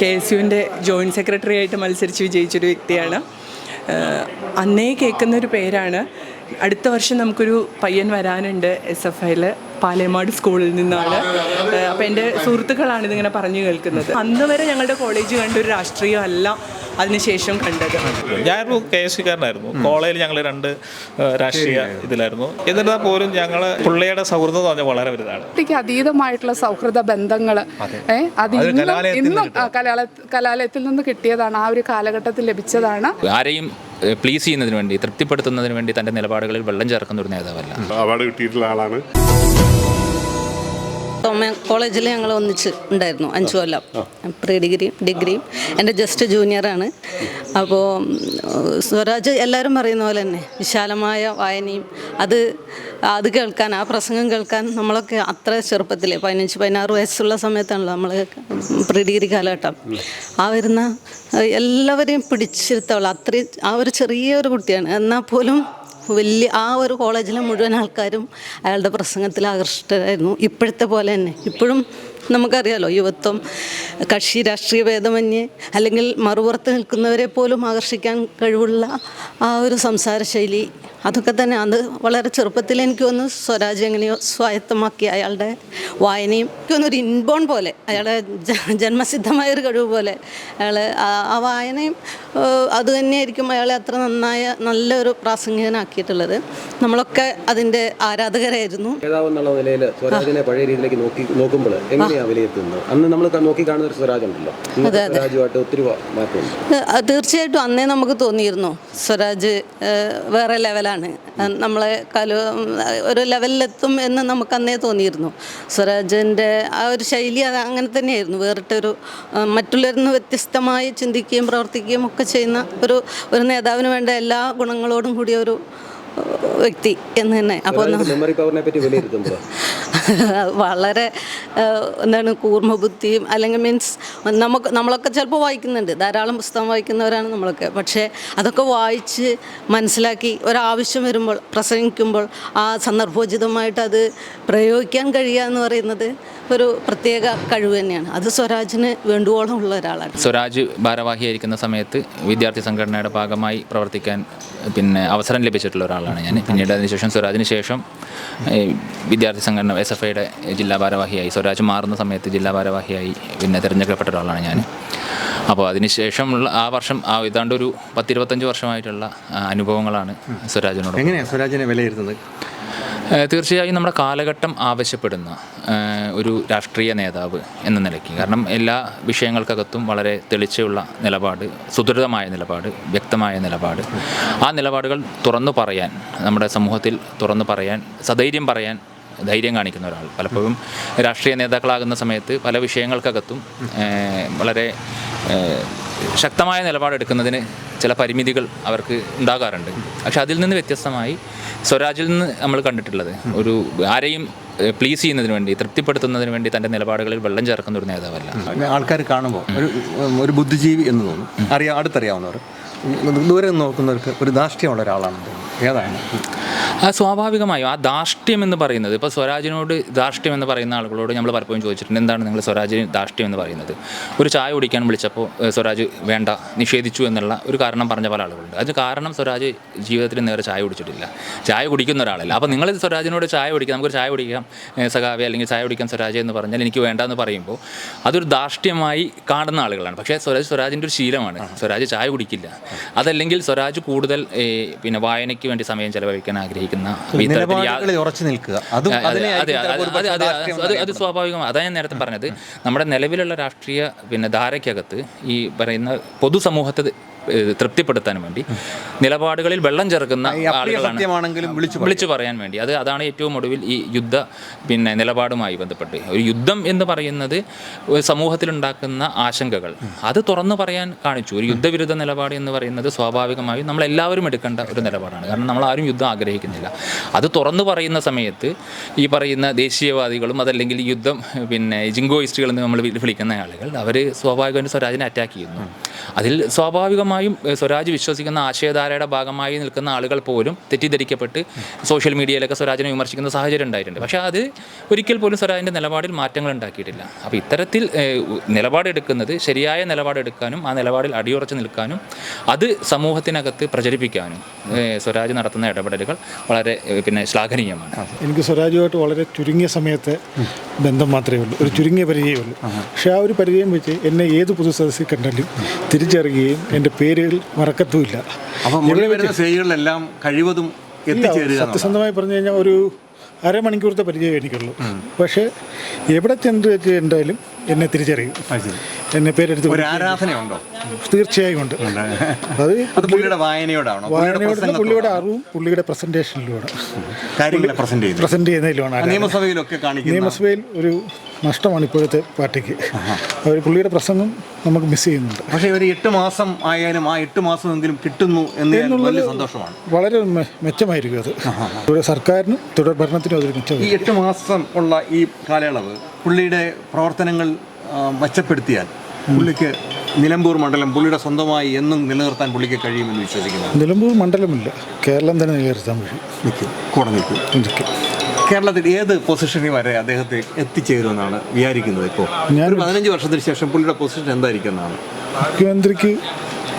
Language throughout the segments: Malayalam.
കെ എസ് യുവിന്റെ ജോയിന്റ് സെക്രട്ടറി ആയിട്ട് മത്സരിച്ച് വിജയിച്ചൊരു വ്യക്തിയാണ്. അന്നേ കേൾക്കുന്ന ഒരു പേരാണ്. അടുത്ത വർഷം നമുക്കൊരു പയ്യൻ വരാനുണ്ട് എസ് എഫ് ഐയിൽ പാലേമാട് സ്കൂളിൽ നിന്നാണ്. അപ്പോൾ എന്റെ സുഹൃത്തുക്കളാണ് ഇതിങ്ങനെ പറഞ്ഞു കേൾക്കുന്നത്. അന്ന് വരെ ഞങ്ങളുടെ കോളേജ് കണ്ടൊരു രാഷ്ട്രീയമല്ല. അതിനുശേഷം കണ്ടത്. ഞാനൊരു കെ എസ് സിക്കാരനായിരുന്നു കോളേജിൽ ഞങ്ങൾ രണ്ട് രാഷ്ട്രീയ ഇതിലായിരുന്നു. എന്നിരുന്നാൽ പോലും ഞങ്ങൾ പുള്ളിയുടെ സൗഹൃദം എന്ന് പറഞ്ഞാൽ വളരെ വലുതാണ്. കുട്ടിക്ക് അതീതമായിട്ടുള്ള സൗഹൃദ ബന്ധങ്ങൾ അത്. ഇന്നും ഇന്നും കലാലയത്തിൽ നിന്ന് കിട്ടിയതാണ് ആ ഒരു കാലഘട്ടത്തിൽ ലഭിച്ചതാണ്. ആരെയും പ്ലീസ് ചെയ്യുന്നതിന് വേണ്ടി തൃപ്തിപ്പെടുത്തുന്നതിന് വേണ്ടി തന്റെ നിലപാടുകളിൽ വെള്ളം ചേർക്കുന്ന ഒരു നേതാവല്ല. അവാർഡ് കിട്ടിയിട്ടുള്ള ആളാണ്. കോളേജിൽ ഞങ്ങൾ ഒന്നിച്ച് ഉണ്ടായിരുന്നു അഞ്ചു കൊല്ലം. പ്രീ ഡിഗ്രിയും ഡിഗ്രിയും. എന്റെ ജസ്റ്റ് ജൂനിയറാണ് അപ്പോൾ സ്വരാജ് എല്ലാവരും പറയുന്ന പോലെ തന്നെ വിശാലമായ വായനയും അത് അത് കേൾക്കാൻ ആ പ്രസംഗം കേൾക്കാൻ നമ്മളൊക്കെ അത്ര ചെറുപ്പത്തിൽ പതിനഞ്ച് പതിനാറ് വയസ്സുള്ള സമയത്താണല്ലോ നമ്മൾ പ്രീ ഡിഗ്രി കാലഘട്ടം. ആ വരുന്ന എല്ലാവരെയും പിടിച്ചിരുത്തവൾ അത്രയും ആ ഒരു ചെറിയൊരു കുട്ടിയാണ്. എന്നാൽ പോലും വലിയ ആ ഒരു കോളേജിലെ മുഴുവൻ ആൾക്കാരും അയാളുടെ പ്രസംഗത്തിൽ ആകർഷിതരായിരുന്നു ഇപ്പോഴത്തെ പോലെ തന്നെ. ഇപ്പോഴും നമുക്കറിയാലോ യുവത്വം കക്ഷി രാഷ്ട്രീയ ഭേദമന്യേ അല്ലെങ്കിൽ മറുപുറത്ത് നിൽക്കുന്നവരെ പോലും ആകർഷിക്കാൻ കഴിവുള്ള ആ ഒരു സംസാര ശൈലി അതൊക്കെ തന്നെ അത് വളരെ ചെറുപ്പത്തിൽ എനിക്ക് ഒന്ന് സ്വരാജ് എങ്ങനെയോ സ്വായത്തമാക്കി അയാളുടെ വായനയും എനിക്ക് തോന്നുന്നു ഒരു ഇൻബോൺ പോലെ അയാളെ ജന്മസിദ്ധമായ ഒരു കഴിവ് പോലെ അയാളെ ആ വായനയും അത് തന്നെയായിരിക്കും അയാളെ അത്ര നന്നായ നല്ലൊരു പ്രാസംഗികനാക്കിയിട്ടുള്ളത്. നമ്മളൊക്കെ അതിന്റെ ആരാധകരായിരുന്നു. പഴയ രീതിയിലേക്ക് നോക്കി നോക്കുമ്പോൾ എങ്ങനെയാണ് വിലയിരുത്തുന്നത്? അന്ന് നമ്മൾ നോക്കി കാണുന്ന ഒരു സ്വരാജ് ഉണ്ടല്ലോ. ഇന്നത്തെ സ്വരാജുമായിട്ട് ഒത്തിരി വ- മാറ്റമുണ്ട് തീർച്ചയായിട്ടും അന്നേ നമുക്ക് തോന്നിയിരുന്നു സ്വരാജ് വേറെ ലെവലാണ് ഏഹ്, നമ്മളെ കലു ഒരു ലെവലിലെത്തും എന്ന് നമുക്ക് അന്നേ തോന്നിയിരുന്നു. സ്വരാജിന്റെ ആ ഒരു ശൈലി അത് അങ്ങനെ തന്നെയായിരുന്നു. വേറിട്ടൊരു മറ്റുള്ളവരിൽ നിന്ന് വ്യത്യസ്തമായി ചിന്തിക്കുകയും പ്രവർത്തിക്കുകയും ഒക്കെ ചെയ്യുന്ന ഒരു ഒരു നേതാവിന് വേണ്ട എല്ലാ ഗുണങ്ങളോടും കൂടിയ ഒരു വ്യക്തി എന്ന് തന്നെ. അപ്പോൾ മെമ്മറി പവറിനെ പറ്റി വിലയിരുത്തുമ്പോൾ വളരെ എന്താണ് കൂർമ്മ ബുദ്ധിയും അല്ലെങ്കിൽ മീൻസ് നമുക്ക് നമ്മളൊക്കെ ചിലപ്പോൾ വായിക്കുന്നുണ്ട്. ധാരാളം പുസ്തകം വായിക്കുന്നവരാണ് നമ്മളൊക്കെ. പക്ഷേ അതൊക്കെ വായിച്ച് മനസ്സിലാക്കി ഒരാവശ്യം വരുമ്പോൾ പ്രസംഗിക്കുമ്പോൾ ആ സന്ദർഭോചിതമായിട്ട് അത് പ്രയോഗിക്കാൻ കഴിയുക എന്ന് പറയുന്നത് ഒരു പ്രത്യേക കഴിവ് തന്നെയാണ്. അത് സ്വരാജിന് വേണ്ടുവോളം ഉള്ള ഒരാളാണ്. സ്വരാജ് ഭാരവാഹിയായിരിക്കുന്ന സമയത്ത് വിദ്യാർത്ഥി സംഘടനയുടെ ഭാഗമായി പ്രവർത്തിക്കാൻ പിന്നെ അവസരം ലഭിച്ചിട്ടുള്ള ഒരാളാണ്. ഞാൻ. പിന്നീട് അതിനുശേഷം സ്വരാജിന് ശേഷം വിദ്യാർത്ഥി സംഘടന എസ് എഫ് ഐയുടെ ജില്ലാ ഭാരവാഹിയായി. സ്വരാജ് മാറുന്ന സമയത്ത് ജില്ലാ ഭാരവാഹിയായി. പിന്നെ തിരഞ്ഞെടുക്കപ്പെട്ട ഒരാളാണ് ഞാൻ. അപ്പോൾ അതിനുശേഷമുള്ള ആ വർഷം ആ ഏതാണ്ട് ഒരു പത്തിരുപത്തഞ്ച് വർഷമായിട്ടുള്ള അനുഭവങ്ങളാണ് സ്വരാജിനോട് എങ്ങനെയാണ് സ്വരാജിനെ വിലയിരുത്തുന്നത്? തീർച്ചയായും നമ്മുടെ കാലഘട്ടം ആവശ്യപ്പെടുന്ന ഒരു രാഷ്ട്രീയ നേതാവ് എന്ന നിലയ്ക്ക്. കാരണം എല്ലാ വിഷയങ്ങൾക്കകത്തും വളരെ തെളിച്ചുള്ള നിലപാട് സുദൃഢമായ നിലപാട് വ്യക്തമായ നിലപാട്. ആ നിലപാടുകൾ തുറന്നു പറയാൻ നമ്മുടെ സമൂഹത്തിൽ തുറന്നു പറയാൻ സധൈര്യം പറയാൻ ധൈര്യം കാണിക്കുന്ന ഒരാൾ. പലപ്പോഴും രാഷ്ട്രീയ നേതാക്കളാകുന്ന സമയത്ത് പല വിഷയങ്ങൾക്കകത്തും വളരെ ശക്തമായ നിലപാടെടുക്കുന്നതിന് ചില പരിമിതികൾ അവർക്ക് ഉണ്ടാകാറുണ്ട്. പക്ഷെ അതിൽ നിന്ന് വ്യത്യസ്തമായി സ്വരാജിൽ നിന്ന് നമ്മൾ കണ്ടിട്ടുള്ളത് ഒരു ആരെയും പ്ലീസ് ചെയ്യുന്നതിന് വേണ്ടി തൃപ്തിപ്പെടുത്തുന്നതിന് വേണ്ടി തന്റെ നിലപാടുകളിൽ വെള്ളം ചേർക്കുന്ന ഒരു നേതാവല്ല. ആൾക്കാർ കാണുമ്പോൾ ഒരു ഒരു ബുദ്ധിജീവി എന്ന് തോന്നും. അറിയാം അടുത്തറിയാവുന്നവർ. ദൂരെ നോക്കുന്നവർക്ക് ഒരു ധാർഷ്ട്യമുള്ള ഒരാളാണ്. ഏതാണ്? ആ സ്വാഭാവികമായും ആ ധാർഷ്ട്യം എന്ന് പറയുന്നത് ഇപ്പോൾ സ്വരാജിനോട് ധാർഷ്ട്യം എന്ന് പറയുന്ന ആളുകളോട് നമ്മൾ പലപ്പോഴും ചോദിച്ചിട്ടുണ്ട് എന്താണ് നിങ്ങൾ സ്വരാജിന് ധാർഷ്ട്യം എന്ന് പറയുന്നത്? ഒരു ചായ കുടിക്കാൻ വിളിച്ചപ്പോൾ സ്വരാജ് വേണ്ട നിഷേധിച്ചു എന്നുള്ള ഒരു കാരണം പറഞ്ഞ പല ആളുകളുണ്ട്. അത് കാരണം സ്വരാജ് ജീവിതത്തിൽ നേരെ ചായ കുടിച്ചിട്ടില്ല. ചായ കുടിക്കുന്ന ഒരാളല്ല. അപ്പോൾ നിങ്ങൾ സ്വരാജിനോട് ചായ കുടിക്കാം നമുക്ക് ചായ കുടിക്കാം സഖാവെ അല്ലെങ്കിൽ ചായ കുടിക്കാം സ്വരാജ് എന്ന് പറഞ്ഞാൽ എനിക്ക് വേണ്ട എന്ന് പറയുമ്പോൾ അതൊരു ധാർഷ്ട്യമായി കാണുന്ന ആളുകളാണ്. പക്ഷേ സ്വരാജ് സ്വരാജിന്റെ ഒരു ശീലമാണ്. സ്വരാജ് ചായ കുടിക്കില്ല. അതല്ലെങ്കിൽ സ്വരാജ് കൂടുതൽ പിന്നെ വായനയ്ക്ക് വേണ്ടി സമയം ചെലവഴിക്കാൻ ആഗ്രഹിക്കുന്ന അതും. സ്വാഭാവികമാണ്. അതാണ് ഞാൻ നേരത്തെ പറഞ്ഞത്. നമ്മുടെ നിലവിലുള്ള രാഷ്ട്രീയ പിന്നെ ധാരയ്ക്കകത്ത് ഈ പറയുന്ന പൊതുസമൂഹത്തെ തൃപ്തിപ്പെടുത്താൻ വേണ്ടി. നിലപാടുകളിൽ വെള്ളം ചേർക്കുന്ന ആളുകളാണ് വിളിച്ചു പറയാൻ വേണ്ടി. അത് അതാണ് ഏറ്റവും ഒടുവിൽ ഈ യുദ്ധ പിന്നെ നിലപാടുമായി ബന്ധപ്പെട്ട്. ഒരു യുദ്ധം എന്ന് പറയുന്നത് സമൂഹത്തിലുണ്ടാക്കുന്ന ആശങ്കകൾ. അത് തുറന്നു പറയാൻ കാണിച്ചു. ഒരു യുദ്ധവിരുദ്ധ നിലപാട് എന്ന് പറയുന്നത് സ്വാഭാവികമായും നമ്മൾ എല്ലാവരും എടുക്കേണ്ട ഒരു നിലപാടാണ്. കാരണം നമ്മൾ ആരും യുദ്ധം ആഗ്രഹിക്കുന്നില്ല. അത് തുറന്നു പറയുന്ന സമയത്ത് ഈ പറയുന്ന ദേശീയവാദികളും അതല്ലെങ്കിൽ യുദ്ധം പിന്നെ ജിങ്കോയിസ്റ്റുകൾ എന്ന് നമ്മൾ വിളിക്കുന്ന ആളുകൾ അവർ സ്വാഭാവികമായും സ്വരാജിനെ അറ്റാക്ക് ചെയ്യുന്നു. അതിൽ സ്വാഭാവികമായും സ്വരാജ് വിശ്വസിക്കുന്ന ആശയധാരയുടെ ഭാഗമായി നിൽക്കുന്ന ആളുകൾ പോലും തെറ്റിദ്ധരിക്കപ്പെട്ട് സോഷ്യൽ മീഡിയയിലൊക്കെ സ്വരാജിനെ വിമർശിക്കുന്ന സാഹചര്യം ഉണ്ടായിട്ടുണ്ട്. പക്ഷേ അത് ഒരിക്കൽ പോലും സ്വരാജിന്റെ നിലപാടിൽ മാറ്റങ്ങൾ ഉണ്ടാക്കിയിട്ടില്ല. അപ്പോൾ ഇത്തരത്തിൽ നിലപാടെടുക്കുന്നത് ശരിയായ നിലപാടെടുക്കാനും ആ നിലപാടിൽ അടിയുറച്ച് നിൽക്കാനും അത് സമൂഹത്തിനകത്ത് പ്രചരിപ്പിക്കാനും സ്വരാജ് നടത്തുന്ന ഇടപെടലുകൾ വളരെ പിന്നെ ശ്ലാഘനീയമാണ്. എനിക്ക് സ്വരാജുമായിട്ട് വളരെ ചുരുങ്ങിയ സമയത്തെ ബന്ധം മാത്രമേ ഉള്ളൂ. ഒരു ചുരുങ്ങിയ പരിചയമേ ഉള്ളൂ. പക്ഷെ ആ ഒരു പരിചയം വെച്ച് എന്നെ ഏത് പൊതു സദസ്സിൽ കണ്ടാലും തിരിച്ചറിയുകയും എന്റെ പേരുകൾ മറക്കത്തുമില്ല. അപ്പം വരുന്ന കഴിവതും എത്തിച്ചേരുക സത്യസന്ധമായി പറഞ്ഞു കഴിഞ്ഞാൽ ഒരു അരമണിക്കൂറത്തെ പരിചയം എനിക്കുള്ളൂ. പക്ഷേ എവിടെ ചെന്ന് വെച്ച് എന്തായാലും എന്നെ തിരിച്ചറിയും. എന്നെ പേരെടുത്ത് ആരാധനയുണ്ടോ. തീർച്ചയായും ഉണ്ട്. അത് പുള്ളിയുടെ വായനയോടാണോ? പ്രസംഗത്തോടാണോ? പുള്ളിയുടെ അറിവും പുള്ളിയുടെ പ്രസന്റേഷനിലൂടെ പ്രസന്റ് ചെയ്യുന്നതിലുമാണ്. നിയമസഭയിലൊക്കെ നിയമസഭയിൽ ഒരു നഷ്ടമാണ് ഇപ്പോഴത്തെ പാർട്ടിക്ക്. അവർ പുള്ളിയുടെ പ്രസംഗം നമുക്ക് മിസ് ചെയ്യുന്നുണ്ട്. പക്ഷേ ഒരു എട്ട് മാസം ആയാലും ആ എട്ട് മാസം എങ്കിലും കിട്ടുന്നു എന്നുള്ളത് സന്തോഷമാണ്. വളരെ മെച്ചമായിരിക്കും അത്. ഇവിടെ സർക്കാരിനും തുടർ ഭരണത്തിനും അതൊരു മെച്ചം. ഈ എട്ട് മാസം ഉള്ള ഈ കാലയളവ് പുള്ളിയുടെ പ്രവർത്തനങ്ങൾ മെച്ചപ്പെടുത്തിയാൽ പുള്ളിക്ക് നിലമ്പൂർ മണ്ഡലം പുള്ളിയുടെ സ്വന്തമായി എന്നും നിലനിർത്താൻ പുള്ളിക്ക് കഴിയുമെന്ന് വിശ്വസിക്കുന്നു. നിലമ്പൂർ മണ്ഡലമില്ല. കേരളം തന്നെ നിലനിർത്താൻ കഴിയും. നിൽക്കും കൂടെ നിൽക്കും. നിൽക്കും. കേരളത്തിൽ ഏത് പൊസിഷനിൽ വരെ അദ്ദേഹത്തെ എത്തിച്ചേരുമെന്നാണ് വിചാരിക്കുന്നത് ഇപ്പോൾ ഞാൻ- പതിനഞ്ച് വർഷത്തിന് ശേഷം പുള്ളിയുടെ പൊസിഷൻ എന്തായിരിക്കും എന്നാണ് മുഖ്യമന്ത്രിക്ക്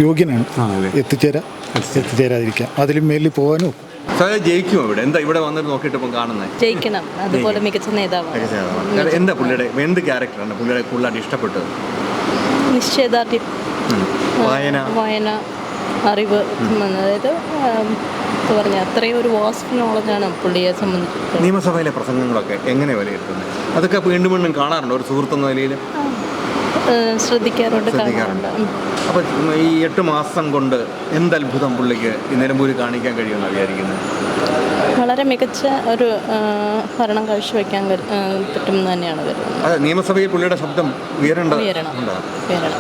യോഗ്യനാണ് എത്തിച്ചേരാ എത്തിച്ചേരാതിരിക്കാം. അതിലും മേലിൽ പോകാനും ഒക്കും. ഇവിടെ? എന്താ ഇവിടെ വന്നിട്ട് നോക്കിയിട്ട് ഇപ്പം കാണുന്നത് ജയിക്കണം. അതുപോലെ മികച്ച എന്താ പുള്ളിയുടെ എന്ത് ക്യാരക്ടറാണ് പുള്ളിയുടെ കൂടുതലായിട്ട് ഇഷ്ടപ്പെട്ടത്? നിശ്ചയദാർഢ്യം. വായന. വായന അറിവ് അതായത് എന്താ പറഞ്ഞാൽ അത്രയും ഒരു വാസ്റ്റ് നോളജാണ് പുള്ളിയെ സംബന്ധിച്ചിടത്തോളം. നിയമസഭയിലെ പ്രസംഗങ്ങളൊക്കെ എങ്ങനെ വിലയിരുത്തുന്നത്? അതൊക്കെ വീണ്ടും വീണ്ടും കാണാറുണ്ട്? ഒരു സുഹൃത്തെന്ന നിലയിൽ? ഏഹ് ശ്രദ്ധിക്കാറുണ്ട് ശ്രദ്ധിക്കാറുണ്ട്. അപ്പോൾ ഈ എട്ട് മാസം കൊണ്ട് എന്തത്ഭുതം പുള്ളിക്ക് ഈ നിലമ്പൂര് കാണിക്കാൻ കഴിയുമെന്ന് വിചാരിക്കുന്നത്? വളരെ മികച്ച ഒരു ഭരണം കാഴ്ചവെക്കാൻ പറ്റും പറ്റുമെന്ന് തന്നെയാണ് അതെ നിയമസഭയിൽ പുള്ളിയുടെ ശബ്ദം ഉയരണ്ട ഉയരണം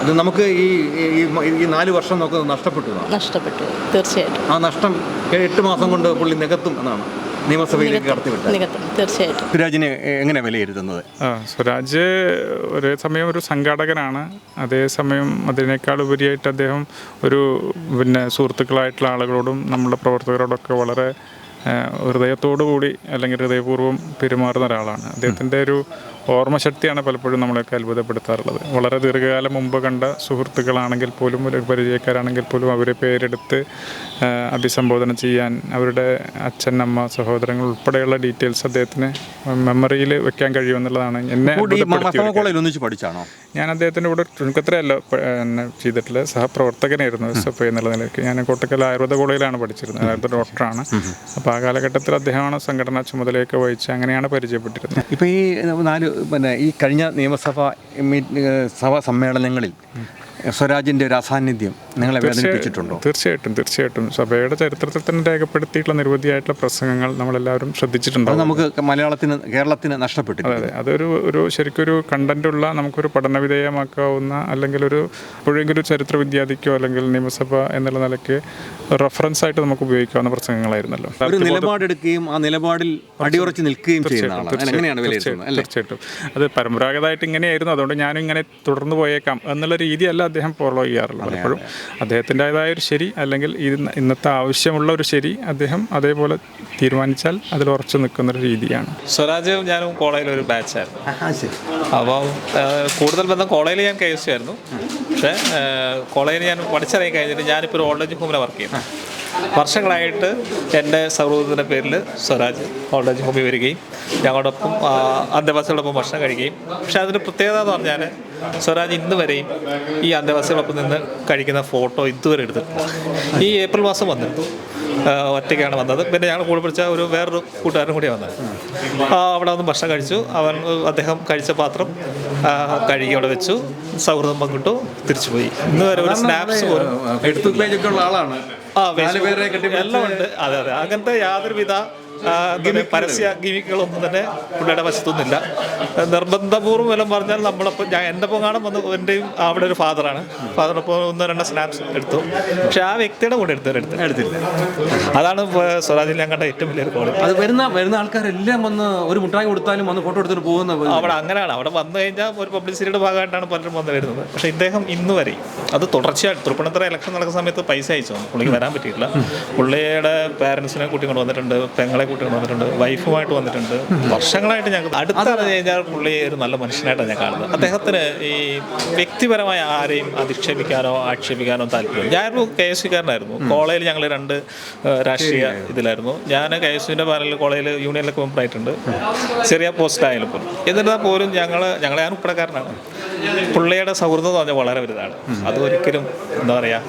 ഇത് നമുക്ക് ഈ ഈ- നാല് വർഷം നമുക്ക് നഷ്ടപ്പെട്ടു. നഷ്ടപ്പെട്ടു തീർച്ചയായിട്ടും. ആ നഷ്ടം എട്ട് മാസം കൊണ്ട് പുള്ളി നികത്തും എന്നാണ് നിയമസഭയിലേക്ക് തീർച്ചയായിട്ടും. എങ്ങനെ വിലയിരുത്തുന്നത്? ആ സ്വരാജ് ഒരേ സമയം ഒരു സംഘാടകനാണ്. അതേസമയം അതിനേക്കാൾ ഉപരിയായിട്ട് അദ്ദേഹം ഒരു പിന്നെ സുഹൃത്തുക്കളായിട്ടുള്ള ആളുകളോടും നമ്മുടെ പ്രവർത്തകരോടൊക്കെ വളരെ ഹൃദയത്തോടു കൂടി അല്ലെങ്കിൽ ഹൃദയപൂർവം പെരുമാറുന്ന ഒരാളാണ്. അദ്ദേഹത്തിന്റെ ഒരു ഓർമ്മശക്തിയാണ് പലപ്പോഴും നമ്മളെയൊക്കെ അത്ഭുതപ്പെടുത്താറുള്ളത്. വളരെ ദീർഘകാലം മുമ്പ് കണ്ട സുഹൃത്തുക്കളാണെങ്കിൽ പോലും ഒരു പരിചയക്കാരാണെങ്കിൽ പോലും അവരെ പേരെടുത്ത് അഭിസംബോധന ചെയ്യാൻ അവരുടെ അച്ഛൻ അമ്മ സഹോദരങ്ങൾ ഉൾപ്പെടെയുള്ള ഡീറ്റെയിൽസ് അദ്ദേഹത്തിന് മെമ്മറിയിൽ വെക്കാൻ കഴിയുമെന്നുള്ളതാണ് എന്നെ പഠിച്ചാണോ? ഞാൻ അദ്ദേഹത്തിന്റെ കൂടെ എന്നെ ചെയ്തിട്ടുള്ള സഹപ്രവർത്തകനായിരുന്നു എസ് എഫ് ഐ എന്നുള്ള നിലയ്ക്ക്. ഞാൻ കോട്ടക്കൽ ആയുർവേദ കോളേജിലാണ് പഠിച്ചിരുന്നത് ആയുർവേദ ഡോക്ടറാണ്. അപ്പോൾ ആ കാലഘട്ടത്തിൽ അദ്ദേഹമാണ് സംഘടനാ ചുമതലയൊക്കെ വഹിച്ച് അങ്ങനെയാണ് പരിചയപ്പെട്ടിരുന്നത്. ഇപ്പോൾ ഈ നാല് പിന്നെ ഈ കഴിഞ്ഞ നിയമസഭ സഭാ സമ്മേളനങ്ങളിൽ സ്വരാജിന്റെ ഒരു അസാന്നിധ്യം നിങ്ങളെ വേദനിപ്പിച്ചിട്ടുണ്ടോ? തീർച്ചയായിട്ടും തീർച്ചയായിട്ടും. സഭയുടെ ചരിത്രത്തിൽ തന്നെ രേഖപ്പെടുത്തിയിട്ടുള്ള നിരവധിയായിട്ടുള്ള പ്രസംഗങ്ങൾ നമ്മളെല്ലാവരും ശ്രദ്ധിച്ചിട്ടുണ്ട് നമുക്ക് മലയാളത്തിന് കേരളത്തിന് നഷ്ടപ്പെട്ടു അതെ അതൊരു ഒരു ശരിക്കൊരു കണ്ടന്റുള്ള നമുക്കൊരു പഠന വിധേയമാക്കാവുന്ന അല്ലെങ്കിൽ ഒരു എപ്പോഴെങ്കിലും ഒരു ചരിത്ര വിദ്യാർത്ഥിക്കോ അല്ലെങ്കിൽ നിയമസഭ എന്നുള്ള നിലയ്ക്ക് റെഫറൻസ് ആയിട്ട് നമുക്ക് ഉപയോഗിക്കാവുന്ന പ്രസംഗങ്ങളായിരുന്നല്ലോ. ഒരു നിലപാടെടുക്കുകയും ആ നിലപാടിൽ അടിയുറച്ച് നിൽക്കുകയും തീർച്ചയായിട്ടും അത് പരമ്പരാഗതമായിട്ട് ഇങ്ങനെയായിരുന്നു. അതുകൊണ്ട് ഞാനും ഇങ്ങനെ തുടർന്ന് പോയേക്കാം എന്നുള്ള രീതിയല്ല അദ്ദേഹം ഫോളോ ചെയ്യാറുള്ളത്. പലപ്പോഴും അദ്ദേഹത്തിന്റെതായ ഒരു ശരി അല്ലെങ്കിൽ ഇന്ന് ഇന്നത്തെ ആവശ്യമുള്ള ഒരു ശരി അദ്ദേഹം അതേപോലെ തീരുമാനിച്ചാൽ അതിൽ ഉറച്ചു നിൽക്കുന്ന ഒരു രീതിയാണ്. സ്വരാജ് ഞാനും കോളേജിൽ ഒരു ബാച്ചായിരുന്നു. അപ്പോൾ കൂടുതൽ ബന്ധം കോളേജിൽ ഞാൻ കെ എസ് ആയിരുന്നു. പക്ഷേ കോളേജിൽ ഞാൻ പഠിച്ചിറങ്ങി കഴിഞ്ഞിട്ട് ഞാനിപ്പോൾ ഒരു ഓൾഡ് ഏജ് ഹോമിലാണ് വർക്ക് ചെയ്യുന്നത്. വർഷങ്ങളായിട്ട് എന്റെ സൗഹൃദത്തിന്റെ പേരിൽ സ്വരാജ് ഓൾഡ് ഏജ് ഹോമിൽ വരികയും ഞങ്ങളോടൊപ്പം അന്തേവാസികളോടൊപ്പം ഭക്ഷണം കഴിക്കുകയും. പക്ഷേ അതിന്റെ പ്രത്യേകത എന്ന് പറഞ്ഞാൽ സ്വരാജ് ഇന്ന് വരെയും ഈ അന്തേവാസികളൊപ്പം നിന്ന് കഴിക്കുന്ന ഫോട്ടോ ഇതുവരെ എടുത്തിട്ടുണ്ട് ഈ ഏപ്രിൽ മാസം വന്നിരുന്നു ഒറ്റയ്ക്കാണ് വന്നത്. പിന്നെ ഞങ്ങൾ കൂടെ പിടിച്ച ഒരു വേറൊരു കൂട്ടുകാരൻ കൂടി വന്നത്. ആ, അവിടെ വന്ന് ഭക്ഷണം കഴിച്ചു. അവൻ അദ്ദേഹം കഴിച്ച പാത്രം കഴുകി അവിടെ വെച്ചു. സൗഹൃദം പങ്കിട്ടു തിരിച്ചു പോയി. ഇന്ന് വരെ ഒരു സ്നാപ്സ് പോലും എടുത്തു ആളാണ്. ആ എല്ലാം ഉണ്ട്. അതെ അതെ. അങ്ങനത്തെ യാതൊരുവിധ പരസ്യ ഗിമിക്കുകളൊന്നും തന്നെ പുള്ളിയുടെ വശത്തൊന്നുമില്ല. നിർബന്ധപൂർവം എല്ലാം പറഞ്ഞാൽ നമ്മളപ്പം ഞാൻ എന്റെ ഒപ്പം കാണാൻ വന്ന് എന്റെയും അവിടെ ഒരു ഫാദറാണ്. ഫാദറിനൊപ്പം ഒന്ന് രണ്ട് സ്നാപ്സ് എടുത്തു. പക്ഷെ ആ വ്യക്തിയുടെ കൂടെ എടുത്തു എടുത്തു. എടുത്തില്ല. അതാണ് സ്വരാജിൽ ഞാൻ കണ്ട ഏറ്റവും വലിയൊരു ക്വാളിറ്റി അത് വരുന്ന വരുന്ന ആൾക്കാരെല്ലാം വന്ന് ഒരു മുട്ടായി കൊടുത്താലും വന്ന് ഫോട്ടോ എടുത്തിട്ട് പോകുന്ന അവിടെ അങ്ങനെയാണ്. അവിടെ വന്നു കഴിഞ്ഞാൽ ഒരു പബ്ലിസിറ്റിയുടെ ഭാഗമായിട്ടാണ് പലരും വന്നു വരുന്നത്. പക്ഷേ ഇദ്ദേഹം ഇന്ന് വരെ അത് തുടർച്ചയായിട്ട് തൃപ്പണത്തറ ഇലക്ഷൻ നടക്കുന്ന സമയത്ത് പൈസ അയച്ചു. പുള്ളിക്ക് വരാൻ പറ്റിയിട്ടില്ല. പുള്ളിയുടെ പേരൻസിനെ കൂട്ടി കൊണ്ടുവന്നിട്ടുണ്ട് പെങ്ങളെ കൂട്ടിക്കൊണ്ട് വന്നിട്ടുണ്ട് വൈഫുമായിട്ട് വന്നിട്ടുണ്ട്. വർഷങ്ങളായിട്ട് ഞങ്ങൾ അടുത്താണ് കഴിഞ്ഞാൽ പുള്ളി ഒരു നല്ല മനുഷ്യനായിട്ടാണ് ഞാൻ കാണുന്നത്. അദ്ദേഹത്തിന് ഈ വ്യക്തിപരമായ ആരെയും അധിക്ഷേപിക്കാനോ ആക്ഷേപിക്കാനോ താല്പര്യം ഞാനൊരു കെ എസ് സിക്കാരനായിരുന്നു കോളേജിൽ ഞങ്ങൾ രണ്ട് രാഷ്ട്രീയ ഇതിലായിരുന്നു. ഞാൻ കെ എസ് സിന്റെ പാനലിൽ കോളേജിൽ യൂണിയനിലൊക്കെ മെമ്പറായിട്ടുണ്ട് ചെറിയ പോസ്റ്റ് ആയാലും പോലും. എന്നിരുന്നാൽ പോലും ഞങ്ങൾ ഞങ്ങൾ ഞാൻ ഉപ്പിടക്കാരനാണ് പുള്ളിയുടെ സൗഹൃദം എന്ന് പറഞ്ഞാൽ വളരെ വലുതാണ്. അത് ഒരിക്കലും എന്താ പറയുക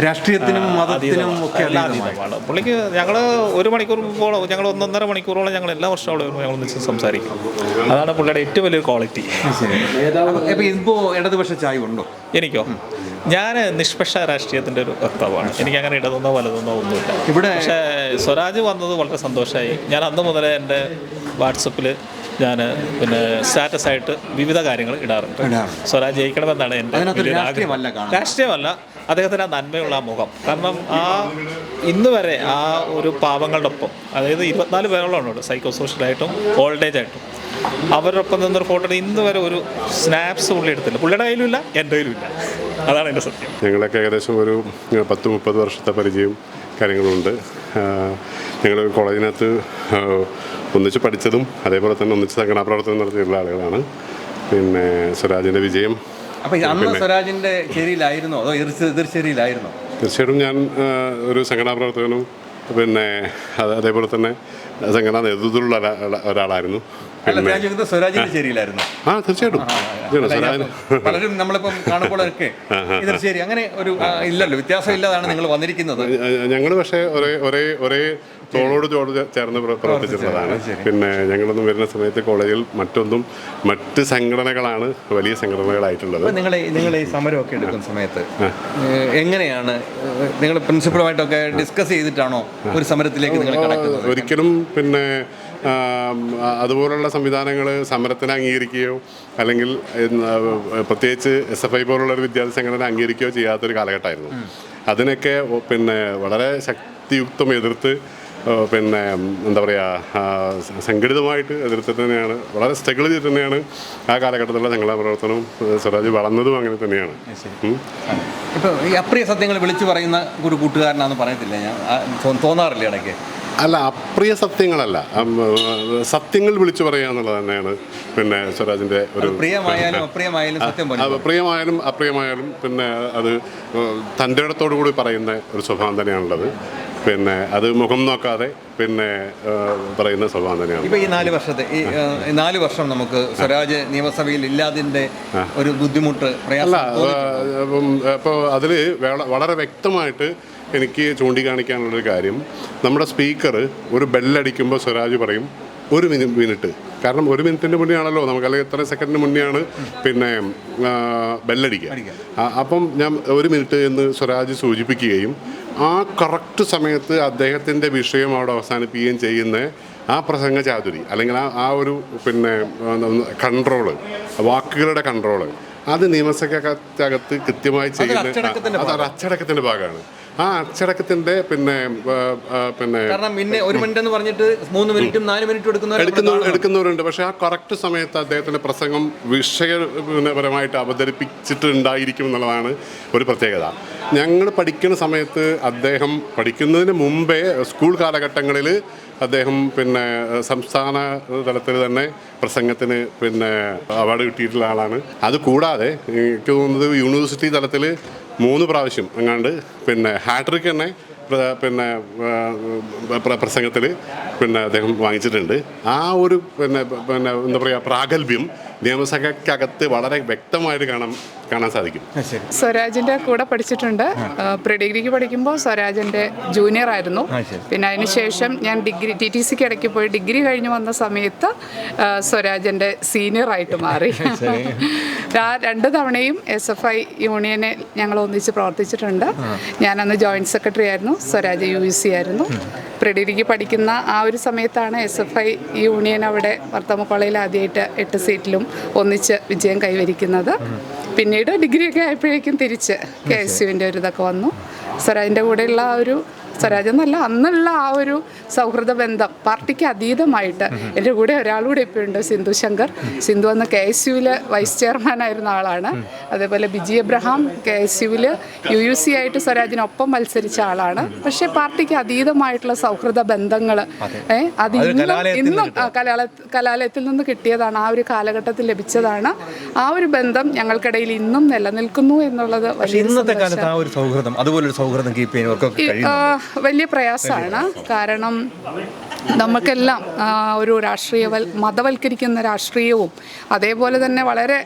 രാഷ്ട്രീയത്തിനും മതത്തിനും ഒക്കെ അതീതമാണ്. പുള്ളിക്ക് ഞങ്ങൾ ഒരു മണിക്കൂർ മുമ്പോളം ഞങ്ങൾ ഒന്നൊന്നര മണിക്കൂറോളം ഞങ്ങൾ എല്ലാ വർഷവും അവിടെ ഞങ്ങൾ ഒന്നിച്ച് സംസാരിക്കും. അതാണ് പുള്ളിയുടെ ഏറ്റവും വലിയൊരു ക്വാളിറ്റി. ഇപ്പോൾ ഇടതുപക്ഷ ചായ ഉണ്ടോ? എനിക്കോ? ഞാൻ നിഷ്പക്ഷ രാഷ്ട്രീയത്തിന്റെ ഒരു വക്താവാണ്. എനിക്ക് അങ്ങനെ ഇടതൊന്നോ വലതൊന്നോ ഒന്നുമില്ല. ഇവിടെ- പക്ഷേ സ്വരാജ് വന്നത് വളരെ സന്തോഷമായി ഞാൻ അന്ന് മുതലേ എന്റെ വാട്സപ്പിൽ ഞാൻ പിന്നെ സ്റ്റാറ്റസ് ആയിട്ട് വിവിധ കാര്യങ്ങൾ ഇടാറുണ്ട്. സ്വരാജ് ജയിക്കണമെന്നാണ് എന്റെ വലിയൊരു രാഷ്ട്രീയമല്ല ആഗ്രഹം. കാണുന്നത്. രാഷ്ട്രീയമല്ല അദ്ദേഹത്തിന് ആ നന്മയുള്ള ആ മുഖം. കാരണം ആ ഇന്ന് വരെ ആ ഒരു പാവങ്ങളുടെ ഒപ്പം അതായത് ഇരുപത്തിനാല് പേരോളം ഉണ്ട് സൈക്കോ സോഷ്യലായിട്ടും ഓൾഡ് ഏജ് ആയിട്ടും. അവരോടൊപ്പം നിന്നൊരു ഫോട്ടോ ഇന്ന് വരെ ഒരു സ്നാപ്സ് പുള്ളി എടുത്തില്ല. പുള്ളിയുടെ കയ്യിലും ഇല്ല എന്റെ കയ്യിലും ഇല്ല അതാണ് എന്റെ സത്യം. ഞങ്ങളൊക്കെ ഏകദേശം ഒരു പത്ത് മുപ്പത് വർഷത്തെ പരിചയം കാര്യങ്ങളുണ്ട്. ഞങ്ങൾ കോളേജിനകത്ത് ഒന്നിച്ച് പഠിച്ചതും അതേപോലെ തന്നെ ഒന്നിച്ച് സംഘടനാ പ്രവർത്തനം നടത്തിയിട്ടുള്ള ആളുകളാണ്. പിന്നെ സ്വരാജിന്റെ വിജയം. അപ്പോൾ അന്ന് ചേരിയിലായിരുന്നോ? അതോ തീർച്ചയായിട്ടും ഞാൻ ഒരു സംഘടനാ പ്രവർത്തകനും പിന്നെ അതേപോലെ തന്നെ സംഘടനാ നേതൃത്വത്തിലുള്ള ഒരാളായിരുന്നു. സ്വരാജിന്റെ ചേരിയിലായിരുന്നു. ആ തീർച്ചയായിട്ടും. പലരും നമ്മളിപ്പം കാണുമ്പോഴൊക്കെ എതിർചേരി അങ്ങനെ ഒരു ഇല്ലല്ലോ വ്യത്യാസം ഇല്ലാതാണ് നിങ്ങൾ വന്നിരിക്കുന്നത്. ഞങ്ങൾ പക്ഷേ ഒരേ ഒരേ ഒരേ തോളോട് തോട് ചേർന്ന് പ്ര- പ്രവർത്തിച്ചിട്ടുള്ളതാണ് പിന്നെ ഞങ്ങളൊന്നും വരുന്ന സമയത്ത് കോളേജിൽ മറ്റൊന്നും മറ്റ് സംഘടനകളാണ് വലിയ സംഘടനകളായിട്ടുള്ളത്. നിങ്ങൾ നിങ്ങൾ ഈ സമരമൊക്കെ എടുക്കുന്ന സമയത്ത് എങ്ങനെയാണ് നിങ്ങൾ പ്രിൻസിപ്പളുമായിട്ടൊക്കെ ഡിസ്കസ് ചെയ്തിട്ടാണോ ഒരു സമരത്തിലേക്ക് നിങ്ങൾ ഒരിക്കലും പിന്നെ അതുപോലുള്ള സംവിധാനങ്ങൾ സമരത്തിന് അംഗീകരിക്കുകയോ അല്ലെങ്കിൽ പ്രത്യേകിച്ച് എസ് എഫ് ഐ പോലുള്ള ഒരു വിദ്യാർത്ഥി സംഘടന അംഗീകരിക്കുകയോ ചെയ്യാത്തൊരു കാലഘട്ടമായിരുന്നു. അതിനൊക്കെ പിന്നെ വളരെ ശക്തിയുക്തം എതിർത്ത് പിന്നെ എന്താ പറയുക സംഘടിതമായിട്ട് എതിർത്തിട്ട് തന്നെയാണ് വളരെ സ്ട്രഗിൾ ചെയ്തിട്ട് തന്നെയാണ് ആ കാലഘട്ടത്തിലുള്ള സംഘടനാ പ്രവർത്തനവും സ്വരാജ് വളർന്നതും അങ്ങനെ തന്നെയാണ്. ഇപ്പോൾ ഈ അപ്രിയ സത്യങ്ങൾ വിളിച്ചു പറയുന്ന ഒരു കൂട്ടുകാരനാണെന്ന് പറയത്തില്ല ഞാൻ തോന്നാറില്ല ഇടയ്ക്ക്. അല്ല അപ്രിയ സത്യങ്ങളല്ല. സത്യങ്ങൾ വിളിച്ചു പറയുക എന്നുള്ളത് തന്നെയാണ് പിന്നെ സ്വരാജിന്റെ ഒരു പ്രിയമായാലും അപ്രിയമായാലും പിന്നെ അത് തന്റെ ഇടത്തോടു കൂടി പറയുന്ന ഒരു സ്വഭാവം തന്നെയാണുള്ളത്. പിന്നെ അത് മുഖം നോക്കാതെ പിന്നെ പറയുന്ന സ്വഭാവം തന്നെയാണ്. ഇപ്പൊ ഈ നാല് വർഷത്തെ ഈ നാല് വർഷം നമുക്ക് സ്വരാജ് നിയമസഭയിൽ ഇല്ലാതിന്റെ ഒരു ബുദ്ധിമുട്ട് അല്ല പ്രയാസം അപ്പോൾ അതിൽ വളരെ വ്യക്തമായിട്ട് എനിക്ക് ചൂണ്ടിക്കാണിക്കാനുള്ളൊരു കാര്യം. നമ്മുടെ സ്പീക്കർ ഒരു ബെല്ലടിക്കുമ്പോൾ സ്വരാജ് പറയും ഒരു മിനി മിനിറ്റ്. കാരണം ഒരു മിനിറ്റിന്റെ മുന്നേ ആണല്ലോ നമുക്ക് അല്ലെങ്കിൽ എത്ര സെക്കൻഡിന് മുന്നെയാണ് പിന്നെ ബെല്ലടിക്കുക. അപ്പം ഞാൻ ഒരു മിനിറ്റ് എന്ന് സ്വരാജ് സൂചിപ്പിക്കുകയും ആ കറക്റ്റ് സമയത്ത് അദ്ദേഹത്തിന്റെ വിഷയം അവിടെ അവസാനിപ്പിക്കുകയും ചെയ്യുന്ന ആ പ്രസംഗ ചാതുരി അല്ലെങ്കിൽ ആ ആ ഒരു പിന്നെ കൺട്രോൾ വാക്കുകളുടെ കൺട്രോൾ അത് നിയമസഭക്കകത്ത് കൃത്യമായി ചെയ്യുന്ന അത് അച്ചടക്കത്തിന്റെ ഭാഗമാണ്. ആ അച്ചടക്കത്തിന്റെ പിന്നെ പിന്നെ കാരണം പിന്നെ ഒരു മിനിറ്റ് എന്ന് പറഞ്ഞിട്ട് മൂന്ന് മിനിറ്റും നാല് മിനിറ്റും എടുക്കുന്നവരെ നമ്മൾ എടുക്കുന്ന കാണുന്നു. എടുക്കുന്നവരുണ്ട്. പക്ഷേ ആ കറക്റ്റ് സമയത്ത് അദ്ദേഹത്തിന്റെ പ്രസംഗം വിഷയപരമായിട്ട് അവതരിപ്പിച്ചിട്ടുണ്ടായിരിക്കും എന്നുള്ളതാണ് ഒരു പ്രത്യേകത. ഞങ്ങൾ പഠിക്കുന്ന സമയത്ത് അദ്ദേഹം പഠിക്കുന്നതിന് മുമ്പേ സ്കൂൾ കാലഘട്ടങ്ങളിൽ അദ്ദേഹം പിന്നെ സംസ്ഥാന തലത്തിൽ തന്നെ പ്രസംഗത്തിന് പിന്നെ അവാർഡ് കിട്ടിയിട്ടുള്ള ആളാണ്. അത് കൂടാതെ എനിക്ക് തോന്നുന്നത് യൂണിവേഴ്സിറ്റി തലത്തിൽ മൂന്ന് പ്രാവശ്യം അങ്ങാണ്ട് പിന്നെ ഹാട്രിക് തന്നെ പിന്നെ പ്രസംഗത്തിൽ പിന്നെ അദ്ദേഹം വാങ്ങിച്ചിട്ടുണ്ട്. ആ ഒരു പിന്നെ പിന്നെ എന്താ പറയുക പ്രാഗൽഭ്യം നിയമസഭയ്ക്കകത്ത് വളരെ വ്യക്തമായിട്ട് കാണാൻ കാണാൻ സാധിക്കും. ശരി. സ്വരാജിന്റെ കൂടെ പഠിച്ചിട്ടുണ്ട്. പ്രീ ഡിഗ്രിക്ക് പഠിക്കുമ്പോൾ സ്വരാജിന്റെ ജൂനിയർ ആയിരുന്നു. പിന്നെ അതിനുശേഷം ഞാൻ ഡിഗ്രി ടി ടി സിക്ക് ഇടയ്ക്ക് പോയി ഡിഗ്രി കഴിഞ്ഞ് വന്ന സമയത്ത് സ്വരാജിന്റെ സീനിയർ ആയിട്ട് മാറി. ആ രണ്ട് തവണയും എസ് എഫ് ഐ യൂണിയനെ ഞങ്ങൾ ഒന്നിച്ച് പ്രവർത്തിച്ചിട്ടുണ്ട്. ഞാനന്ന് ജോയിന്റ് സെക്രട്ടറി ആയിരുന്നു സ്വരാജ് യു സി ആയിരുന്നു. പ്രിഡിഗ്രിക്ക് പഠിക്കുന്ന ആ ഒരു സമയത്താണ് എസ് എഫ് ഐ യൂണിയൻ അവിടെ വർത്തമ കോളേജിൽ ആദ്യമായിട്ട് എട്ട് സീറ്റിലും ഒന്നിച്ച് വിജയം കൈവരിക്കുന്നത്. പിന്നീട് ഡിഗ്രിയൊക്കെ ആയപ്പോഴേക്കും തിരിച്ച് കെ എസ് യുവിന്റെ ഒരു ഇതൊക്കെ വന്നു സ്വരാജിന്റെ കൂടെയുള്ള ആ ഒരു സ്വരാജ് എന്നല്ല അന്നുള്ള ആ ഒരു സൗഹൃദ ബന്ധം പാർട്ടിക്ക് അതീതമായിട്ട്. എന്റെ കൂടെ ഒരാളൂടെ ഇപ്പോൾ ഉണ്ട് സിന്ധു ശങ്കർ. സിന്ധു അന്ന് കെ എസ് യുവിൽ വൈസ് ചെയർമാൻ ആയിരുന്ന ആളാണ്. അതേപോലെ ബിജി എബ്രഹാം കെ എസ് യുവിൽ യു യു സി ആയിട്ട് സ്വരാജിനൊപ്പം മത്സരിച്ച ആളാണ്. പക്ഷേ പാർട്ടിക്ക് അതീതമായിട്ടുള്ള സൗഹൃദ ബന്ധങ്ങൾ അത്. ഇന്നും കലാലയത്തിൽ ഇന്നും കലാലയ കലാലയത്തിൽ നിന്ന് കിട്ടിയതാണ്. ആ ഒരു കാലഘട്ടത്തിൽ ലഭിച്ചതാണ്. ആ ഒരു ബന്ധം ഞങ്ങൾക്കിടയിൽ ഇന്നും നിലനിൽക്കുന്നു എന്നുള്ളത് പക്ഷേ ഇന്നത്തെ കാലത്ത് ആ ഒരു സൗഹൃദം അതുപോലൊരു സൗഹൃദം കീപ്പ് ചെയ്യാൻ വലിയ പ്രയാസമാണ്. കാരണം നമുക്കെല്ലാം ഒരു രാഷ്ട്രീയ മതവൽക്കരിക്കുന്ന രാഷ്ട്രീയവും അതേപോലെ തന്നെ വളരെ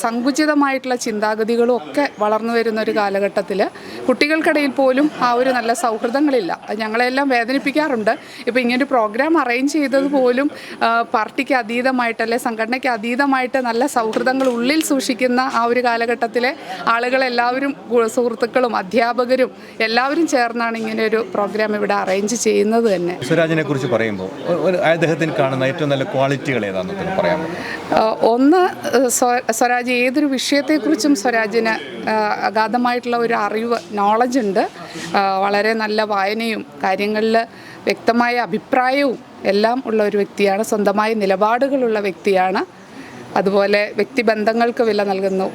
സങ്കുചിതമായിട്ടുള്ള ചിന്താഗതികളും ഒക്കെ വളർന്നു വരുന്ന ഒരു കാലഘട്ടത്തിൽ കുട്ടികൾക്കിടയിൽ പോലും ആ ഒരു നല്ല സൗഹൃദങ്ങളില്ല. ഞങ്ങളെല്ലാം വേദനിപ്പിക്കാറുണ്ട്. ഇപ്പോൾ ഇങ്ങനൊരു പ്രോഗ്രാം അറേഞ്ച് ചെയ്തത് പോലും പാർട്ടിക്ക് അതീതമായിട്ട് അല്ലെ സംഘടനയ്ക്ക് അതീതമായിട്ട് നല്ല സൗഹൃദങ്ങൾ ഉള്ളിൽ സൂക്ഷിക്കുന്ന ആ ഒരു കാലഘട്ടത്തിലെ ആളുകളെല്ലാവരും സുഹൃത്തുക്കളും അധ്യാപകരും എല്ലാവരും ചേർന്നാണ് ഇങ്ങനെ ഒരു പ്രോഗ്രാം ഇവിടെ അറേഞ്ച് ചെയ്യുന്നത് തന്നെ. സ്വരാജിനെ കുറിച്ച് പറയുമ്പോൾ അദ്ദേഹത്തിന് കാണുന്ന ഏറ്റവും നല്ല ക്വാളിറ്റികൾ ഏതാണെന്ന് പറയാം ഒന്ന് സ്വരാജ് ഏതൊരു വിഷയത്തെക്കുറിച്ചും സ്വരാജിന് അഗാധമായിട്ടുള്ള ഒരു അറിവ് നോളജ് ഉണ്ട്. വളരെ നല്ല വായനയും കാര്യങ്ങളിൽ വ്യക്തമായ അഭിപ്രായവും എല്ലാം ഉള്ള ഒരു വ്യക്തിയാണ്. സ്വന്തമായ നിലപാടുകളുള്ള വ്യക്തിയാണ്. അതുപോലെ വ്യക്തിബന്ധങ്ങൾക്ക് വില നൽകുന്നു.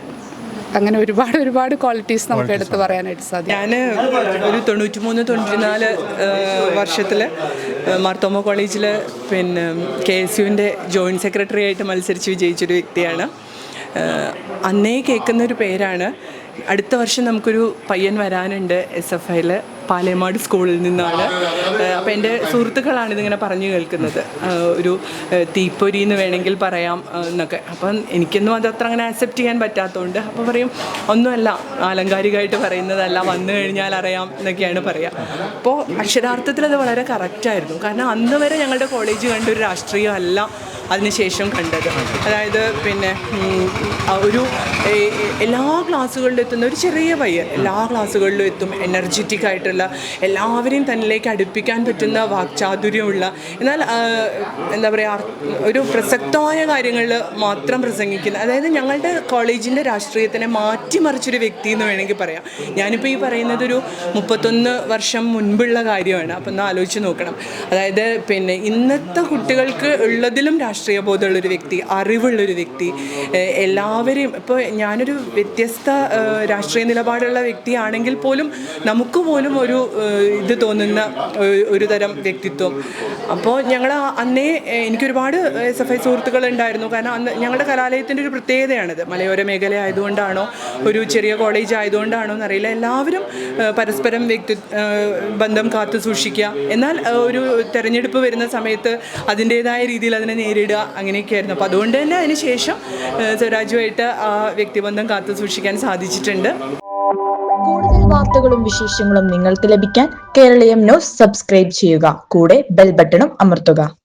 അങ്ങനെ ഒരുപാട് ഒരുപാട് ക്വാളിറ്റീസ് നമുക്ക് എടുത്ത് പറയാനായിട്ട് സാധിക്കും. ഞാൻ ഒരു തൊണ്ണൂറ്റി മൂന്ന് തൊണ്ണൂറ്റിനാല് വർഷത്തിൽ മാർത്തോമ കോളേജിൽ പിന്നെ കെ എസ് യുവിന്റെ ജോയിന്റ് സെക്രട്ടറി ആയിട്ട് മത്സരിച്ച് വിജയിച്ചൊരു വ്യക്തിയാണ്. അന്നേ കേൾക്കുന്ന ഒരു പേരാണ്. അടുത്ത വർഷം നമുക്കൊരു പയ്യൻ വരാനുണ്ട് എസ് എഫ് ഐയിൽ പാലേമാട് സ്കൂളിൽ നിന്നാണ്. അപ്പോൾ എന്റെ സുഹൃത്തുക്കളാണ് ഇതിങ്ങനെ പറഞ്ഞു കേൾക്കുന്നത്. ഒരു തീപ്പൊരി എന്ന് വേണമെങ്കിൽ പറയാം എന്നൊക്കെ. അപ്പം എനിക്കൊന്നും അത് അത്ര അങ്ങനെ ആക്സെപ്റ്റ് ചെയ്യാൻ പറ്റാത്തതുകൊണ്ട് അപ്പോൾ പറയും ഒന്നുമല്ല ആലങ്കാരികമായിട്ട് പറയുന്നതല്ല വന്നു കഴിഞ്ഞാൽ അറിയാം എന്നൊക്കെയാണ് പറയുക അപ്പോൾ അക്ഷരാർത്ഥത്തിൽ അത് വളരെ കറക്റ്റായിരുന്നു കാരണം അന്ന് വരെ ഞങ്ങളുടെ കോളേജ് കണ്ട ഒരു രാഷ്ട്രീയം അല്ല അതിനുശേഷം കണ്ടത്. അതായത് പിന്നെ ഒരു എല്ലാ ക്ലാസ്സുകളിലും എത്തുന്ന ഒരു ചെറിയ പയ്യൻ. എല്ലാ ക്ലാസ്സുകളിലും എത്തും. എനർജറ്റിക് ആയിട്ടുള്ള എല്ലാവരെയും തന്നിലേക്ക് അടുപ്പിക്കാൻ പറ്റുന്ന വാക്ചാതുര്യമുള്ള എന്നാൽ എന്താ പറയുക ഒരു പ്രസക്തമായ കാര്യങ്ങളിൽ മാത്രം പ്രസംഗിക്കുന്ന അതായത് ഞങ്ങളുടെ കോളേജിന്റെ രാഷ്ട്രീയത്തിനെ മാറ്റിമറിച്ചൊരു വ്യക്തി എന്ന് വേണമെങ്കിൽ പറയാം. ഞാനിപ്പോൾ ഈ പറയുന്നത് ഒരു മുപ്പത്തൊന്ന് വർഷം മുൻപുള്ള കാര്യമാണ്. അപ്പം ഒന്ന് ആലോചിച്ച് നോക്കണം. അതായത് പിന്നെ ഇന്നത്തെ കുട്ടികൾക്ക് ഉള്ളതിലും രാഷ്ട്രീയ ബോധമുള്ളൊരു വ്യക്തി അറിവുള്ളൊരു വ്യക്തി എല്ലാവരെയും ഇപ്പോൾ ഞാനൊരു വ്യത്യസ്ത രാഷ്ട്രീയ നിലപാടുള്ള വ്യക്തിയാണെങ്കിൽ പോലും നമുക്ക് പോലും ഒരു ഇത് തോന്നുന്ന ഒരു- തരം വ്യക്തിത്വം. അപ്പോൾ ഞങ്ങൾ അന്നേ എനിക്കൊരുപാട് എസ് എഫ് ഐ സുഹൃത്തുക്കൾ ഉണ്ടായിരുന്നു കാരണം അന്ന് ഞങ്ങളുടെ കലാലയത്തിന്റെ ഒരു പ്രത്യേകതയാണിത്. മലയോര മേഖല ആയതുകൊണ്ടാണോ ഒരു ചെറിയ കോളേജ് ആയതുകൊണ്ടാണോ എന്നറിയില്ല. എല്ലാവരും പരസ്പരം വ്യക്തി ബന്ധം കാത്തു സൂക്ഷിക്കുക എന്നാൽ ഒരു തെരഞ്ഞെടുപ്പ് വരുന്ന സമയത്ത് അതിന്റേതായ രീതിയിൽ അതിനെ നേരിടുക. അങ്ങനെയൊക്കെയായിരുന്നു. അപ്പോൾ അതുകൊണ്ട് തന്നെ അതിനുശേഷം സ്വരാജുമായിട്ട് ആ വ്യക്തിബന്ധം കാത്തു സൂക്ഷിക്കാൻ സാധിച്ചിട്ടുണ്ട്. കൂടുതൽ വാർത്തകളും വിശേഷങ്ങളും നിങ്ങൾക്ക് ലഭിക്കാൻ കേരളീയം ന്യൂസ് സബ്സ്ക്രൈബ് ചെയ്യുക. കൂടെ ബെൽ ബട്ടണും അമർത്തുക.